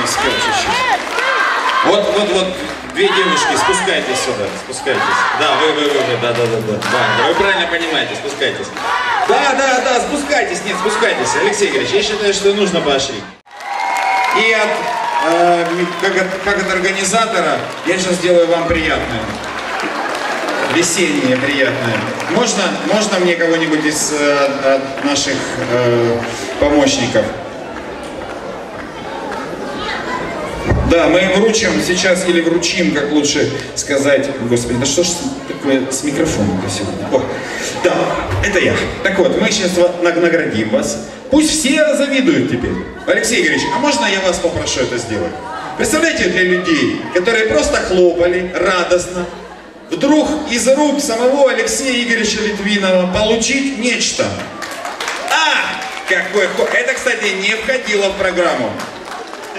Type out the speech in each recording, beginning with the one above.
Чуть-чуть. Вот, вот, вот, две девушки, спускайтесь сюда, спускайтесь. Да, вы, вы, вы, вы, да, да, да, да, да, вы правильно понимаете, спускайтесь. Да, да, да, спускайтесь, нет, спускайтесь. Алексей Игоревич, я считаю, что нужно поощрить. И от, э, как, от, как от организатора, я сейчас сделаю вам приятное. Весеннее приятное. Можно, можно мне кого-нибудь из э, наших э, помощников? Да, мы им вручим сейчас, или вручим, как лучше сказать. Господи, да что ж такое с микрофоном сегодня? О, да, это я. Так вот, мы сейчас наградим вас. Пусть все завидуют теперь. Алексей Игоревич, а можно я вас попрошу это сделать? Представляете, для людей, которые просто хлопали радостно, вдруг из рук самого Алексея Игоревича Литвинова получить нечто. А, какой Это, кстати, не входило в программу.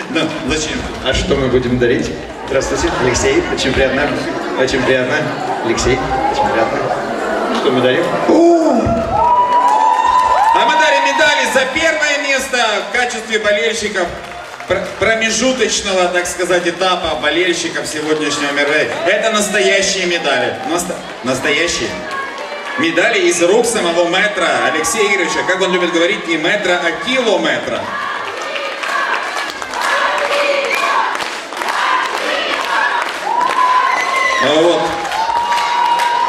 Да, зачем? А что мы будем дарить? Здравствуйте, Алексей, очень приятно. Очень приятно. Алексей, очень приятно. Что мы дарим? А мы дарим медали за первое место в качестве болельщиков промежуточного, так сказать, этапа болельщиков сегодняшнего мероприятия. Это настоящие медали. Наста настоящие. Медали из рук самого метра Алексея Игоревича. Как он любит говорить, не метра, а километра. Вот.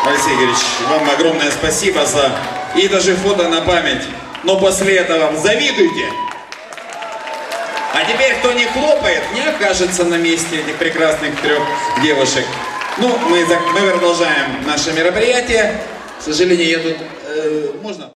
Алексей Игоревич, вам огромное спасибо за... И даже фото на память. Но после этого завидуйте. А теперь, кто не хлопает, не окажется на месте этих прекрасных трех девушек. Ну, мы, мы продолжаем наше мероприятие. К сожалению, я тут... Э, можно...